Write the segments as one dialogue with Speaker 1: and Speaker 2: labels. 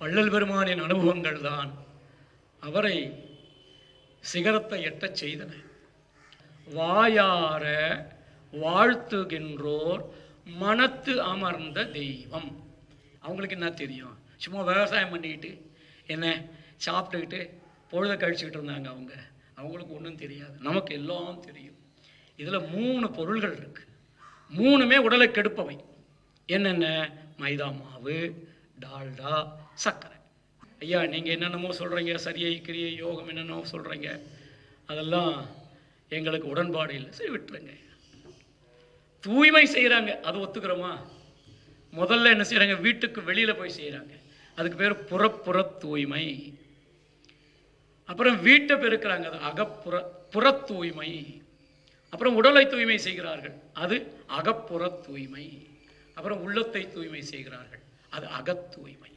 Speaker 1: வள்ளல் பெருமானின் அனுபவங்கள் தான் அவரை சிகரத்தை எட்டச் செய்தன. வாயார வாழ்த்துகின்றோர் மனத்து அமர்ந்த தெய்வம். அவங்களுக்கு என்ன தெரியும்? சும்மா விவசாயம் பண்ணிக்கிட்டு என்ன சாப்பிட்டுக்கிட்டு பொழுத கழிச்சுக்கிட்டு இருந்தாங்க அவங்க. அவங்களுக்கு ஒன்றும் தெரியாது. நமக்கு எல்லாம் தெரியும். இதில் மூணு பொருள்கள் இருக்குது மூணுமே உடலை கெடுப்பவை. என்னென்ன? மைதா மாவு டால்டா சர்க்கரை ஐயா நீங்கள் என்னென்னமோ சொல்கிறீங்க சரியை கிரியை யோகம் என்னென்னமோ சொல்கிறீங்க அதெல்லாம் எங்களுக்கு உடன்பாடு இல்லை. சரி விட்டுருங்க. தூய்மை செய்கிறாங்க அது ஒத்துக்கிறோமா? முதல்ல என்ன செய்கிறாங்க வீட்டுக்கு வெளியில் போய் செய்கிறாங்க அதுக்கு பேர் புறப்புற தூய்மை. அப்புறம் வீட்டை பெருக்கிறாங்க. அது அகப்புற புற தூய்மை. அப்புறம் உடலை தூய்மை செய்கிறார்கள். அது அகப்புற தூய்மை. அப்புறம் உள்ளத்தை தூய்மை செய்கிறார்கள். அது அகத்தூய்மை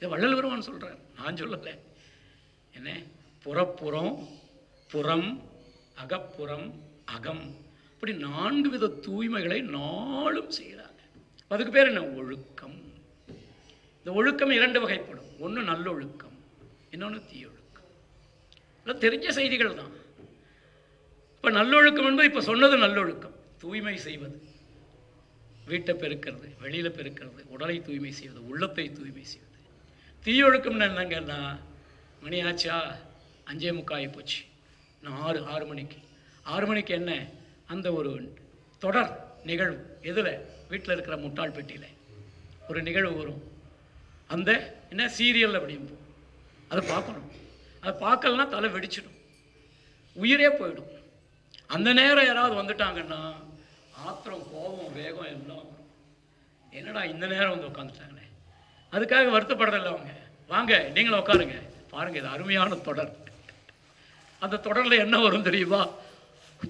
Speaker 1: இதை வள்ளல் பெருமான் சொல்கிறார் நான் சொல்லலை. என்ன? புறப்புறம் புறம் அகப்புறம் அகம். இப்படி நான்கு வித தூய்மைகளை நாளும் செய்கிறாங்க அதுக்கு பேர் என்ன? ஒழுக்கம். இந்த ஒழுக்கம் இரண்டு வகைப்படும். ஒன்று நல்லொழுக்கம் இன்னொன்று தீயொழுக்கம். இதெல்லாம் தெரிஞ்ச செய்திகள் தான். இப்போ நல்லொழுக்கம் என்பது இப்போ சொன்னது நல்லொழுக்கம். தூய்மை செய்வது. வீட்டை பெருக்கிறது வெளியில் பெருக்கிறது உடலை தூய்மை செய்வது உள்ளத்தை தூய்மை செய்வது. தீயொழுக்கம்னு என்னங்கன்னா மணி ஆச்சா? அஞ்சே முக்கால் போச்சு. நான் ஆறு ஆறு மணிக்கு. ஆறு மணிக்கு என்ன? அந்த ஒரு தொடர் நிகழ்வு. எதில்? வீட்டில் இருக்கிற முட்டாள் பெட்டியில். ஒரு நிகழ்வு வரும். அந்த என்ன? சீரியல் அப்படிம்போம் அதை பார்க்கணும். அதை பார்க்கலன்னா தலை வெடிச்சிடும். உயிரே போயிடும். அந்த நேரம் யாராவது வந்துட்டாங்கன்னா ஆத்திரம் கோபம் வேகம் எல்லாம் வரும். என்னடா இந்த நேரம் வந்து உட்காந்துட்டாங்க அதுக்காக வருத்தப்படுறதில்ல அவங்க. வாங்க நீங்களும் உட்காருங்க. பாருங்க இது அருமையான தொடர். அந்த தொடரில் என்ன வரும் தெரியுமா?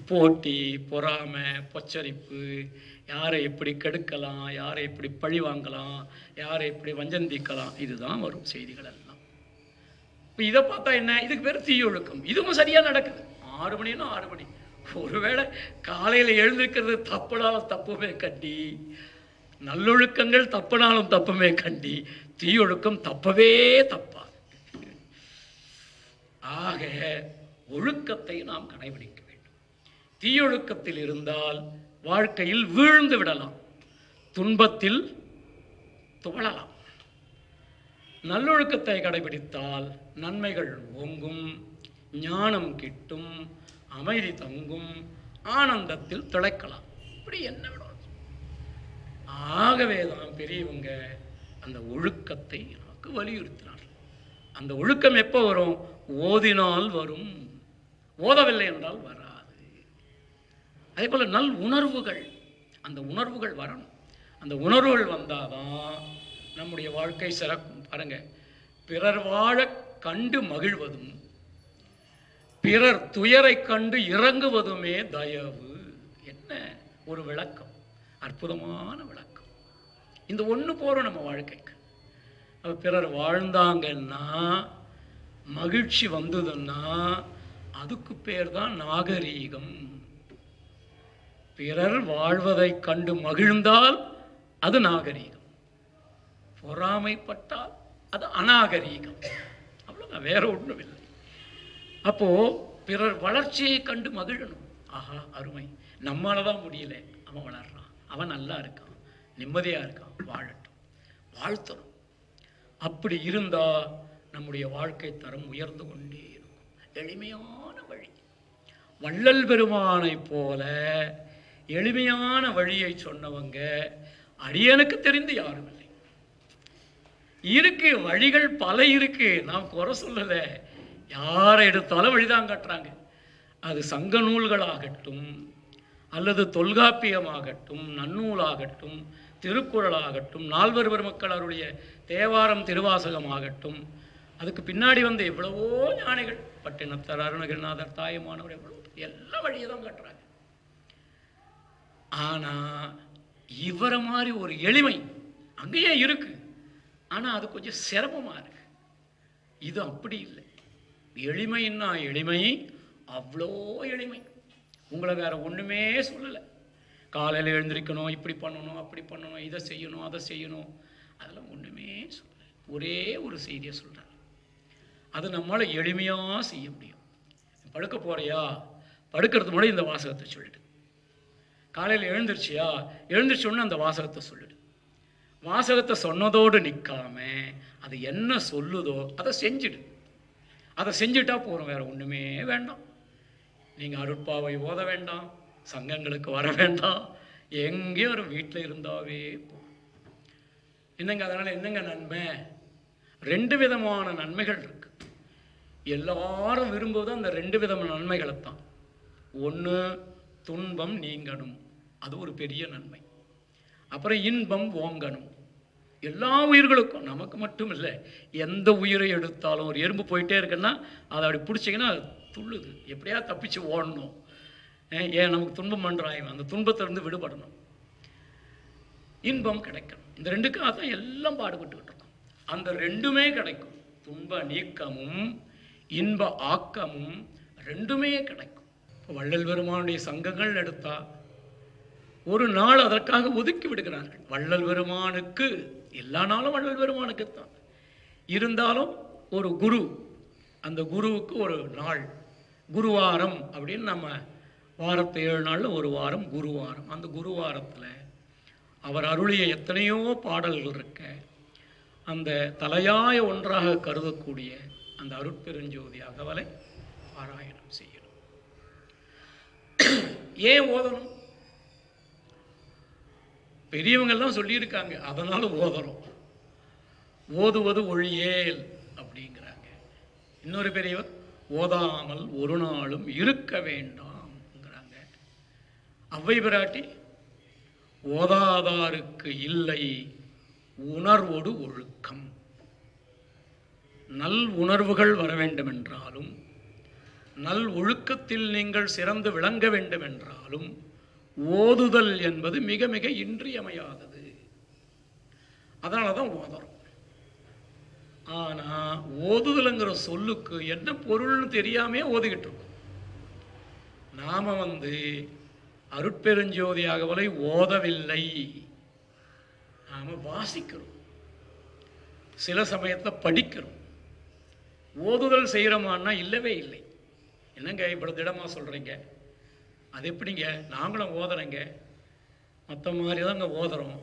Speaker 1: போட்டி பொறாமை பொச்சரிப்பு யாரை எப்படி கெடுக்கலாம் யாரை எப்படி பழி வாங்கலாம் யாரை எப்படி வஞ்சந்திக்கலாம் இதுதான் வரும் செய்திகள் எல்லாம். இப்போ இதை பார்த்தா என்ன? இதுக்கு பேர் தீயொழுக்கம் இதுவும் சரியாக நடக்குது. ஆறு மணின்னா ஆறு மணி. ஒருவேளை காலையில் எழுந்திருக்கிறது தப்புனாலும் தப்புமே கட்டி நல்லொழுக்கங்கள் தப்புனாலும் தப்புமே கண்டி தீயொழுக்கம் தப்பவே தப்பா. ஆக ஒழுக்கத்தை நாம் கடைபிடிக்க வேண்டும். தீயொழுக்கத்தில் இருந்தால் வாழ்க்கையில் வீழ்ந்து விடலாம். துன்பத்தில் துவளலாம். நல்லொழுக்கத்தை கடைபிடித்தால் நன்மைகள் ஓங்கும் ஞானம் கிட்டும் அமைதி தங்கும் ஆனந்தத்தில் திளைக்கலாம். இப்படி என்ன விடும் ஆகவே தான் பெரியவங்க அந்த ஒழுக்கத்தை நமக்கு வலியுறுத்தினார் அந்த ஒழுக்கம் எப்போ வரும்? ஓதினால் வரும். ஓதவில்லை என்றால் வராது. அதே போல் நல் உணர்வுகள் அந்த உணர்வுகள் வரணும். அந்த உணர்வுகள் வந்தால் தான் நம்முடைய வாழ்க்கை சிறக்கும். பாருங்க பிறர் வாழ கண்டு மகிழ்வதும் பிறர் துயரை கண்டு இறங்குவதுமே தயவு. என்ன ஒரு விளக்கம்? அற்புதமான விளக்கம். இந்த ஒன்று போகிறோம் நம்ம வாழ்க்கைக்கு. அப்போ பிறர் வாழ்ந்தாங்கன்னா மகிழ்ச்சி வந்ததுன்னா அதுக்கு பேர் தான் நாகரீகம். பிறர் வாழ்வதை கண்டு மகிழ்ந்தால் அது நாகரீகம். பொறாமைப்பட்டால் அது அநாகரீகம். அவ்வளோதான் வேற ஒன்றும் இல்லை. அப்போ பிறர் வளர்ச்சியை கண்டு மகிழணும். ஆஹா அருமை. நம்மளால தான் முடியல அவன் வளர்றான். அவன் நல்லா இருக்கான் நிம்மதியாக இருக்கான் வாழட்டும் வாழ்த்தணும். அப்படி இருந்தால் நம்முடைய வாழ்க்கை தரம் உயர்ந்து கொண்டே இருக்கும். எளிமையான வழி. வள்ளல் பெருமானை போல எளிமையான வழியை சொன்னவங்க அடியனுக்கு தெரிந்து யாரும் இல்லை. இருக்கு வழிகள் பல இருக்கு. நாம் குறை சொல்லலை. யாரை எடுத்தாலும் வழிதான் காட்டுறாங்க. அது சங்க நூல்களாகட்டும் அல்லது தொல்காப்பியமாகட்டும் நன்னூலாகட்டும் திருக்குறளாகட்டும் நால்வர் பெருமக்கள் அவருடைய தேவாரம் திருவாசகமாகட்டும் அதுக்கு பின்னாடி வந்த எவ்வளவோ ஞானிகள் பட்டினத்தர் அருணகிரிநாதர் தாயமானவர் எவ்வளோ எல்லா வழியை தான் கட்டுறாங்க. ஆனால் இவரை மாதிரி ஒரு எளிமை அங்கேயே இருக்கு. ஆனால் அது கொஞ்சம் சிரமமாக இருக்கு. இது அப்படி இல்லை. எளிமைன்னா எளிமை அவ்வளோ எளிமை. உங்களை வேற ஒன்றுமே சொல்லலை. காலையில் எழுந்திருக்கணும் இப்படி பண்ணணும் அப்படி பண்ணணும் இதை செய்யணும் அதை செய்யணும். அதெல்லாம் ஒன்றுமே சொல்லலை. ஒரே ஒரு செய்தியை சொல்கிறார் அது நம்மளால் எளிமையாக செய்ய முடியும். படுக்க போறியா? படுக்கிறதுக்கு முன்னாடி இந்த வாசகத்தை சொல்லிடு. காலையில் எழுந்திருச்சியா? எழுந்திரிச்ச அந்த வாசகத்தை சொல்லிடு. வாசகத்தை சொன்னதோடு நிற்காம அது என்ன சொல்லுதோ அதை செஞ்சிடு. அதை செஞ்சுட்டா போகிறோம் வேற ஒன்றுமே வேண்டாம். நீங்கள் அருட்பாவை ஓத வேண்டாம் சங்கங்களுக்கு வர வேண்டாம். எங்கேயும் ஒரு வீட்டில் இருந்தாவே போதும் என்னங்க அதனால் என்னங்க நன்மை? ரெண்டு விதமான நன்மைகள் இருக்கு. எல்லாரும் விரும்புவதும் அந்த ரெண்டு விதமான நன்மைகளை தான் ஒன்று துன்பம் நீங்கணும். அது ஒரு பெரிய நன்மை. அப்புறம் இன்பம் ஓங்கணும். எல்லா உயிர்களுக்கும் நமக்கு மட்டும் இல்லை எந்த உயிரை எடுத்தாலும் ஒரு எறும்பு போயிட்டே இருக்குன்னா அதை அப்படி பிடிச்சிங்கன்னா அது துள்ளுது. எப்படியா தப்பிச்சு ஓடணும். ஏன் ஏன் நமக்கு துன்பம் பண்ணுறான் அந்த துன்பத்திலிருந்து விடுபடணும். இன்பம் கிடைக்கணும். இந்த ரெண்டுக்காக தான் எல்லாம் பாடுபட்டுக்கிட்டு இருக்கோம். அந்த ரெண்டுமே கிடைக்கும். துன்ப நீக்கமும் இன்ப ஆக்கமும் ரெண்டுமே கிடைக்கும். இப்போ வள்ளல் பெருமானுடைய சங்கங்கள் எடுத்தா ஒரு நாள் அதற்காக ஒதுக்கி விடுகிறார்கள். வள்ளல் பெருமானுக்கு எல்லா நாளும் வள்ளல் பெருமானுக்கு தான் இருந்தாலும் ஒரு குரு அந்த குருவுக்கு ஒரு நாள். குருவாரம் அப்படின்னு நம்ம வாரத்து ஏழு நாளில் ஒரு வாரம் குருவாரம். அந்த குருவாரத்தில் அவர் அருளிய எத்தனையோ பாடல்கள் இருக்க அந்த தலையாய ஒன்றாக கருதக்கூடிய அந்த அருட்பெருஞ்சோதி அகவலை பாராயணம் செய்யணும். ஏன் ஓதணும்? பெரியவங்கள்லாம் சொல்லியிருக்காங்க அதனால் ஓதணும். ஓதுவது ஒழியேல் அப்படிங்கிறாங்க. இன்னொரு பெரியவர் ஓதாமல் ஒரு நாளும் இருக்க வேண்டாம்ங்கிறாங்க. அவ்வை பிராட்டி ஓதாதாருக்கு இல்லை உணர்வோடு ஒழுக்கம். நல் உணர்வுகள் வர வேண்டுமென்றாலும் நல் ஒழுக்கத்தில் நீங்கள் சிறந்து விளங்க வேண்டுமென்றாலும் ஓதுதல் என்பது மிக மிக இன்றியமையாதது. அதனால தான் ஓதுறோம். ஆனால் ஓதுதலுங்கிற சொல்லுக்கு என்ன பொருள்னு தெரியாமே ஓதுகிட்டு இருக்கோம் நாம் வந்து அருட்பெருஞ்சோதி அகவலை ஓதவில்லை. நாம் வாசிக்கிறோம். சில சமயத்தில் படிக்கிறோம். ஓதுதல் செய்கிறோமான்னா இல்லவே இல்லை. என்னங்க இவ்வளோ திடமாக சொல்கிறீங்க அது எப்படிங்க? நாங்களும் ஓதுறேங்க. மற்ற மாதிரி தாங்க ஓதுறோம்.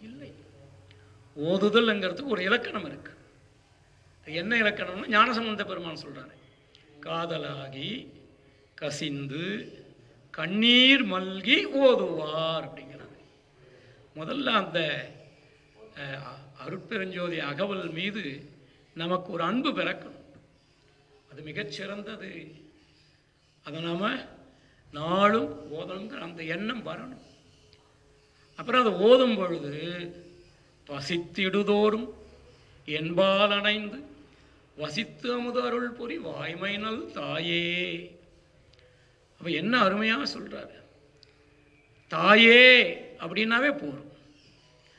Speaker 1: இல்லை. ஓதுதல்ங்கிறதுக்கு ஒரு இலக்கணம் இருக்குது என்ன இலக்கணம்னு ஞானசம்பந்த பெருமான் சொல்றாரு. காதலாகி கசிந்து கண்ணீர் மல்கி ஓதுவார் அப்படிங்கிறாங்க முதல்ல அந்த அருட்பெருஞ்சோதி அகவல் மீது நமக்கு ஒரு அன்பு பிறக்கணும். அது மிகச்சிறந்தது அதை நாம் நாளும் ஓதணுங்கிற அந்த எண்ணம் வரணும். அப்புறம் அதை ஓதும் பொழுது பசித்திடுதோறும் என்பால் அணைந்து வசித்து அமுது அருள் புரி வாய்மைனல் தாயே. அப்போ என்ன அருமையாக சொல்கிறாரு தாயே அப்படின்னாவே போதும்.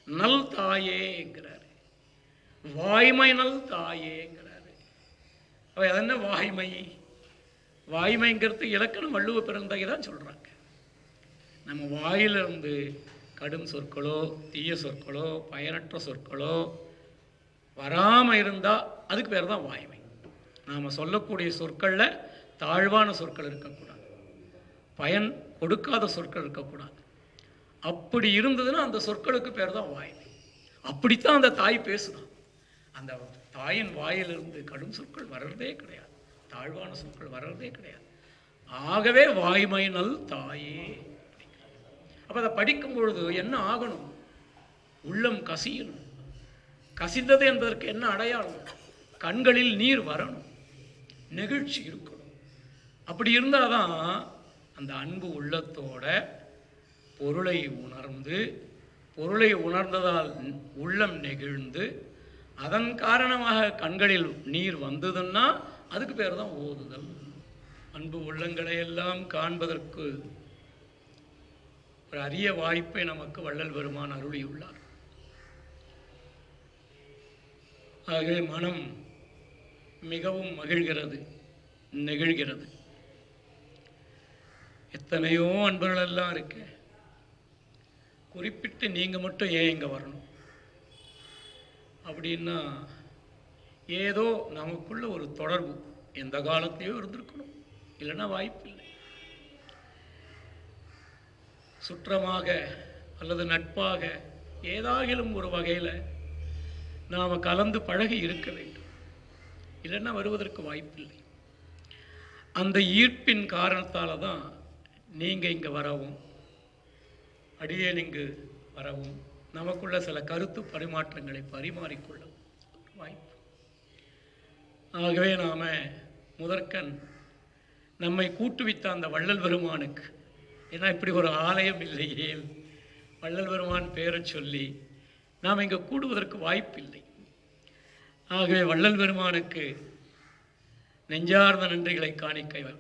Speaker 1: நல் தாயேங்கிறாரு. வாய்மை நல் தாயேங்கிறாரு. அப்ப அது என்ன வாய்மை? வாய்மைங்கிறது இலக்கணம் வள்ளுவ பிறந்தகை தான் சொல்கிறாங்க நம்ம வாயிலிருந்து கடும் சொற்களோ தீய சொற்களோ பயனற்ற சொற்களோ வராமல் இருந்தால் அதுக்கு பேர் தான் வாய்மை. நாம் சொல்லக்கூடிய சொற்களில் தாழ்வான சொற்கள் இருக்கக்கூடாது. பயன் கொடுக்காத சொற்கள் இருக்கக்கூடாது. அப்படி இருந்ததுன்னா அந்த சொற்களுக்கு பேர் தான் வாய்மை. அப்படித்தான் அந்த தாய் பேசுதான். அந்த தாயின் வாயிலிருந்து கடும் சொற்கள் வர்றதே கிடையாது. தாழ்வான சொற்கள் வர்றதே கிடையாது. ஆகவே வாய்மை நல் தாயே. அப்போ அதை படிக்கும் பொழுது என்ன ஆகணும்? உள்ளம் கசியணும். கசிந்தது என்பதற்கு என்ன அடையாளம்? கண்களில் நீர் வரணும். நெகிழ்ச்சி இருக்கணும். அப்படி இருந்தால் தான் அந்த அன்பு உள்ளத்தோட பொருளை உணர்ந்து பொருளை உணர்ந்ததால் உள்ளம் நெகிழ்ந்து அதன் காரணமாக கண்களில் நீர் வந்ததுன்னா அதுக்கு பேர் தான் ஓதுதல். அன்பு உள்ளங்களை எல்லாம் காண்பதற்கு ஒரு அரிய வாய்ப்பை நமக்கு வள்ளல் பெருமான் அருளியுள்ளார். ஆகவே மனம் மிகவும் மகிழ்கிறது நெகிழ்கிறது. எத்தனையோ அன்பர்கள் எல்லாம் இருக்கு. குறிப்பிட்டு நீங்கள் மட்டும் ஏன் இங்கே வரணும்? அப்படின்னா ஏதோ நமக்குள்ள ஒரு தொடர்பு எந்த காலத்தையோ இருந்திருக்கணும். இல்லைன்னா வாய்ப்பில்லை சுற்றமாக அல்லது நட்பாக ஏதாகிலும் ஒரு வகையில் நாம் கலந்து பழகி இருக்க வேண்டும். இல்லைன்னா வருவதற்கு வாய்ப்பில்லை. அந்த ஈர்ப்பின் காரணத்தால் தான் நீங்கள் இங்கே வரவும் அடியேன் இங்கு வரவும் நமக்குள்ள சில கருத்து பரிமாற்றங்களை பரிமாறிக்கொள்ளவும் வாய்ப்பு. ஆகவே நாம் முதற்கண் நம்மை கூட்டுவித்த அந்த வள்ளல் பெருமானுக்கு ஏன்னா இப்படி ஒரு ஆலயம் இல்லையே வள்ளல் பெருமான் பேரை சொல்லி நாம் இங்கே கூடுவதற்கு வாய்ப்பில்லை. ஆகவே வள்ளல் பெருமானுக்கு நெஞ்சார்ந்த நன்றிகளை காணிக்கைவர்